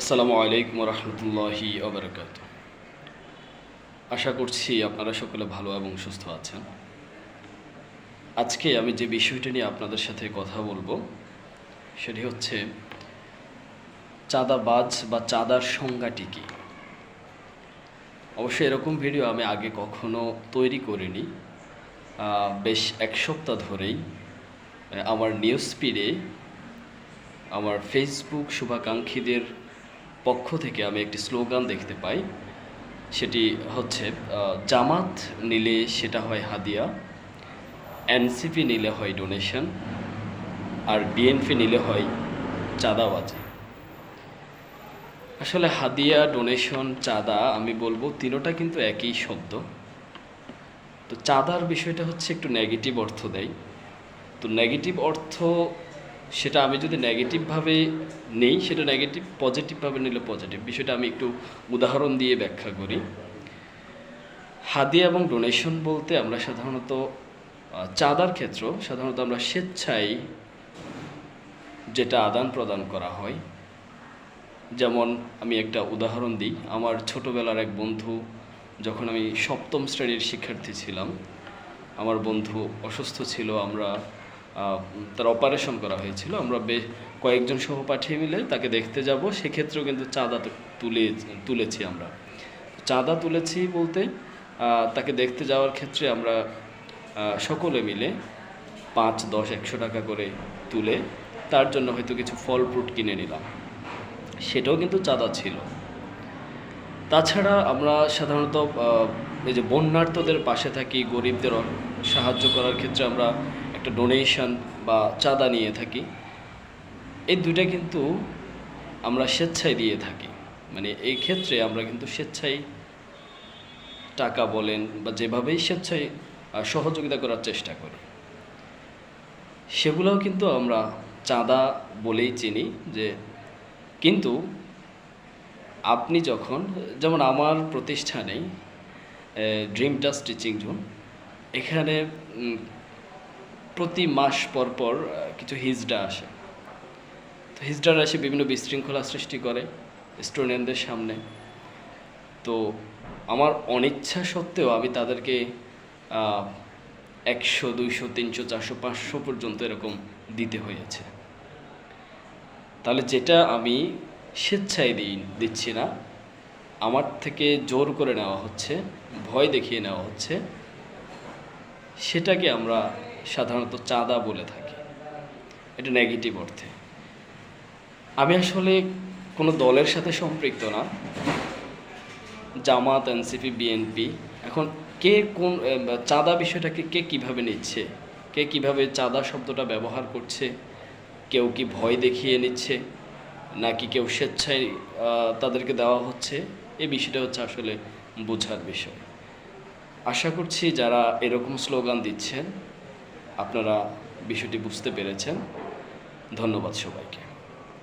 আসসালামু আলাইকুম রহমতুল্লাহি ওবরাকাত। আশা করছি আপনারা সকলে ভালো এবং সুস্থ আছেন। আজকে আমি যে বিষয়টি নিয়ে আপনাদের সাথে কথা বলব, সেটি হচ্ছে চাঁদাবাজ বা চাঁদার সংজ্ঞাটি কী? অবশ্যই এরকম ভিডিও আমি আগে কখনো তৈরি করিনি। বেশ এক সপ্তাহ ধরেই আমার নিউজ ফিডে, আমার ফেসবুক শুভাকাঙ্ক্ষীদের পক্ষ থেকে আমি একটি স্লোগান দেখতে পাই। সেটি হচ্ছে জামাত নিলে সেটা হয় হাদিয়া, এনসিপি নিলে হয় ডোনেশন, আর বিএনপি নিলে হয় চাঁদাবাজি। আসলে হাদিয়া, ডোনেশন, চাঁদা আমি বলব তিনোটা কিন্তু একই শব্দ। তো চাঁদার বিষয়টা হচ্ছে একটু নেগেটিভ অর্থ দেয়। তো নেগেটিভ অর্থ সেটা আমি যদি নেগেটিভভাবে নেই, সেটা নেগেটিভ পজিটিভভাবে নিলে পজিটিভ বিষয়টা আমি একটু উদাহরণ দিয়ে ব্যাখ্যা করি। হাদিয়া এবং ডোনেশন বলতে আমরা সাধারণত চাঁদার ক্ষেত্র সাধারণত আমরা স্বেচ্ছায় যেটা আদান প্রদান করা হয়। যেমন আমি একটা উদাহরণ দিই। আমার ছোটবেলার এক বন্ধু, যখন আমি সপ্তম শ্রেণির শিক্ষার্থী ছিলাম, আমার বন্ধু অসুস্থ ছিল, আমরা তার অপারেশন করা হয়েছিল। আমরা বেশ কয়েকজন সহপাঠী মিলে তাকে দেখতে যাব। সেক্ষেত্রেও কিন্তু চাঁদা তুলে, তুলেছি আমরা। চাঁদা তুলেছি বলতে তাকে দেখতে যাওয়ার ক্ষেত্রে আমরা সকলে মিলে পাঁচ, দশ, একশো টাকা করে তুলে তার জন্য হয়তো কিছু ফল ফ্রুট কিনে নিলাম। সেটাও কিন্তু চাঁদা ছিল। তাছাড়া আমরা সাধারণত এই যে বন্যার্থদের পাশে থাকি, গরিবদের সাহায্য করার ক্ষেত্রে আমরা একটা ডোনেশন বা চাঁদা নিয়ে থাকি। এই দুইটা কিন্তু আমরা স্বেচ্ছায় দিয়ে থাকি। মানে এই ক্ষেত্রে আমরা কিন্তু স্বেচ্ছায় টাকা বলেন বা যেভাবেই স্বেচ্ছায় সহযোগিতা করার চেষ্টা করি। সেগুলোও কিন্তু আমরা চাঁদা বলেই চিনি যে, কিন্তু আপনি যখন, যেমন আমার প্রতিষ্ঠানে ড্রিম টাচ টিচিং জোন এখানে প্রতি মাস পর পর কিছু হিজড়া আসে। তো হিজড়ারা এসে বিভিন্ন বিশৃঙ্খলা সৃষ্টি করে স্টুডেন্টদের সামনে। তো আমার অনিচ্ছা সত্ত্বেও আমি তাদেরকে একশো, দুইশো, তিনশো, চারশো, পাঁচশো পর্যন্ত এরকম দিতে হয়েছে। তাহলে যেটা আমি স্বেচ্ছায় দিই, দিচ্ছি না, আমার থেকে জোর করে নেওয়া হচ্ছে, ভয় দেখিয়ে নেওয়া হচ্ছে, সেটাকে আমরা সাধারণত চাঁদা বলে থাকি। এটা নেগেটিভ অর্থে। আমি আসলে কোনো দলের সাথে সম্পৃক্ত না। Jamaat, NCP, BNP. এখন কে কোন চাঁদা বিষয়টাকে কে কীভাবে নিচ্ছে? কে কীভাবে চাঁদা শব্দটা ব্যবহার করছে? কেউ কি ভয় দেখিয়ে নিচ্ছে? নাকি কেউ স্বেচ্ছায় তাদেরকে দেওয়া হচ্ছে? এই বিষয়টা হচ্ছে আসলে বোঝার বিষয়। আশা করছি যারা এরকম স্লোগান দিচ্ছেন আপনারা বিষয়টি বুঝতে পেরেছেন। ধন্যবাদ সবাইকে।